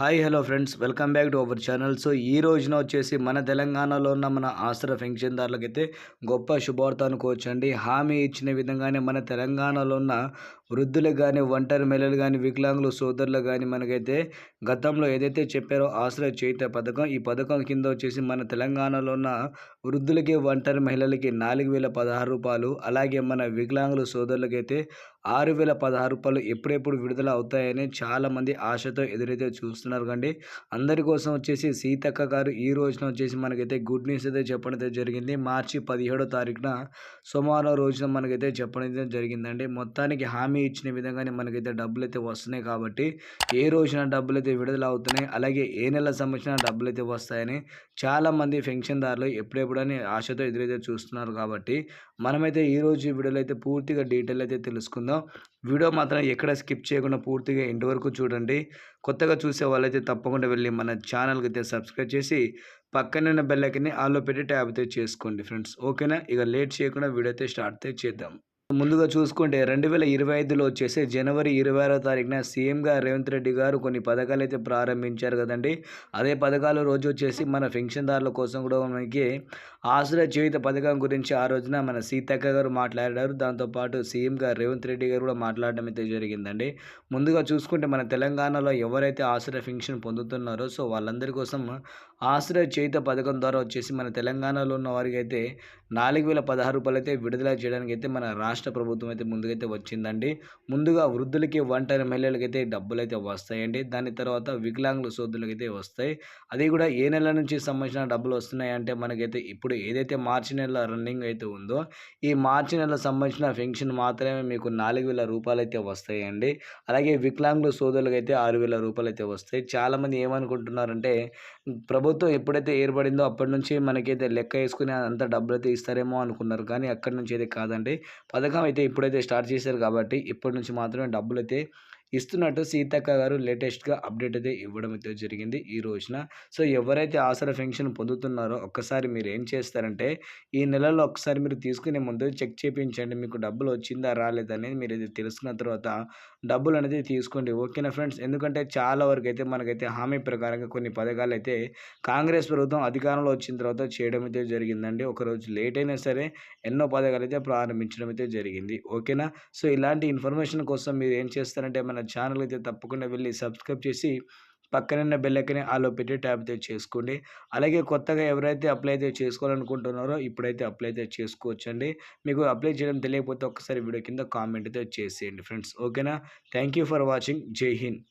Hi hello friends. Welcome back to our channel. So ఈ రోజున వచ్చేసి మన తెలంగాణలో ఉన్న మన ఆసరా పెన్షన్దారులకైతే గొప్ప శుభవార్త అనుకోవచ్చండి. హామీ ఇచ్చిన విధంగానే మన తెలంగాణలో ఉన్న వృద్ధులకు కానీ ఒంటరి మహిళలు కానీ వికలాంగులు సోదరులు కానీ మనకైతే గతంలో ఏదైతే చెప్పారో ఆశ్రయ చేత పథకం ఈ పథకం కింద వచ్చేసి మన తెలంగాణలో ఉన్న వృద్ధులకి ఒంటరి మహిళలకి నాలుగు వేల పదహారు రూపాయలు అలాగే మన వికలాంగుల సోదరులకైతే ఆరు వేల పదహారు రూపాయలు ఎప్పుడెప్పుడు విడుదల అవుతాయని చాలామంది ఆశతో ఎదురైతే చూస్తున్నారు కండి. అందరి కోసం వచ్చేసి సీతక్క గారు ఈ రోజున వచ్చేసి మనకైతే గుడ్ న్యూస్ అయితే చెప్పడం అయితే జరిగింది. మార్చి పదిహేడో తారీఖున సోమవారం రోజున మనకైతే చెప్పడం అయితే జరిగిందండి. మొత్తానికి హామీ ఇచ్చిన విధంగానే మనకైతే డబ్బులు అయితే వస్తున్నాయి కాబట్టి ఏ రోజున డబ్బులు అయితే విడుదల అవుతున్నాయి అలాగే ఏ నెల సంబంధించిన డబ్బులు అయితే వస్తాయని చాలామంది పెన్షన్దారులు ఎప్పుడెప్పుడని ఆశతో ఎదురైతే చూస్తున్నారు కాబట్టి మనమైతే ఈరోజు వీడియోలో అయితే పూర్తిగా డీటెయిల్ అయితే తెలుసుకుందాం. వీడియో మాత్రం ఎక్కడ స్కిప్ చేయకుండా పూర్తిగా ఇంటి వరకు చూడండి. కొత్తగా చూసే వాళ్ళైతే తప్పకుండా వెళ్ళి మన ఛానల్కి అయితే సబ్స్క్రైబ్ చేసి పక్కనున్న బెల్లైకన్ని ఆలో పెట్టి ట్యాబ్ అయితే చేసుకోండి ఫ్రెండ్స్. ఓకేనా? ఇక లేట్ చేయకుండా వీడియో అయితే స్టార్ట్ అయితే చేద్దాం. ముందుగా చూసుకుంటే రెండు వేల ఇరవై ఐదులో వచ్చేసి జనవరి ఇరవై ఆరో తారీఖున సీఎంగా రేవంత్ రెడ్డి గారు కొన్ని పథకాలు అయితే ప్రారంభించారు కదండి. అదే పథకాలు రోజు వచ్చేసి మన పెన్షన్దారుల కోసం కూడా మనకి ఆశ్రయ జీవిత పథకం గురించి ఆ రోజున మన సీతక్క గారు మాట్లాడారు. దాంతోపాటు సీఎంగా రేవంత్ రెడ్డి గారు కూడా మాట్లాడడం అయితే జరిగిందండి. ముందుగా చూసుకుంటే మన తెలంగాణలో ఎవరైతే ఆశ్రయ పెన్షన్ పొందుతున్నారో సో వాళ్ళందరి కోసం ఆశ్రయ చేయుత పథకం ద్వారా వచ్చేసి మన తెలంగాణలో ఉన్న వారికి అయితే నాలుగు వేల పదహారు రూపాయలు అయితే విడుదల చేయడానికి అయితే మన రాష్ట్ర ప్రభుత్వం అయితే ముందుకైతే వచ్చిందండి. ముందుగా వృద్ధులకి ఒంటరి మహిళలకైతే డబ్బులు అయితే వస్తాయండి. దాని తర్వాత వికలాంగుల సోదరులకైతే వస్తాయి. అది కూడా ఏ నెల నుంచి సంబంధించిన డబ్బులు వస్తున్నాయంటే మనకైతే ఇప్పుడు ఏదైతే మార్చి నెల రన్నింగ్ అయితే ఉందో ఈ మార్చి నెల సంబంధించిన పెన్షన్ మాత్రమే మీకు నాలుగు వేల రూపాయలు అయితే వస్తాయండి. అలాగే వికలాంగుల సోదరులకైతే ఆరు వేల రూపాయలు అయితే వస్తాయి. చాలామంది ఏమనుకుంటున్నారంటే ప్రభుత్వం ఎప్పుడైతే ఏర్పడిందో అప్పటి నుంచి మనకైతే లెక్క వేసుకుని అంత డబ్బులు అయితే ఇస్తారేమో అనుకున్నారు. కానీ అక్కడి నుంచి అయితే కాదండి. పథకం అయితే ఇప్పుడైతే స్టార్ట్ చేశారు కాబట్టి ఇప్పటి నుంచి మాత్రమే డబ్బులు అయితే ఇస్తున్నట్టు సీతక్క గారు లేటెస్ట్గా అప్డేట్ అయితే ఇవ్వడం అయితే జరిగింది ఈ రోజున. సో ఎవరైతే ఆసరా పెన్షన్ పొందుతున్నారో ఒక్కసారి మీరు ఏం చేస్తారంటే ఈ నెలలో ఒకసారి మీరు తీసుకునే ముందు చెక్ చేయించండి మీకు డబ్బులు వచ్చిందా రాలేదనేది మీరు ఇది తెలుసుకున్న తర్వాత డబ్బులు అనేది తీసుకోండి. ఓకేనా ఫ్రెండ్స్? ఎందుకంటే చాలా వరకు అయితే మనకైతే హామీ ప్రకారంగా కొన్ని పథకాలు అయితే కాంగ్రెస్ ప్రభుత్వం అధికారంలో వచ్చిన తర్వాత చేయడం అయితే జరిగిందండి. ఒకరోజు లేట్ అయినా సరే ఎన్నో పథకాలు అయితే ప్రారంభించడం అయితే జరిగింది. ఓకేనా? సో ఇలాంటి ఇన్ఫర్మేషన్ కోసం మీరు ఏం చేస్తారంటే మన ఛానల్ అయితే తప్పకుండా వెళ్ళి సబ్స్క్రైబ్ చేసి పక్కనున్న బెల్లకని ఆలో పెట్టి ట్యాప్ అయితే చేసుకోండి. అలాగే కొత్తగా ఎవరైతే అప్లై అయితే చేసుకోవాలనుకుంటున్నారో ఇప్పుడైతే అప్లై అయితే చేసుకోవచ్చండి. మీకు అప్లై చేయడం తెలియకపోతే ఒకసారి వీడియో కింద కామెంట్ అయితే చేసేయండి ఫ్రెండ్స్ ఓకేనా థ్యాంక్ యూ ఫర్ వాచింగ్ జై హింద్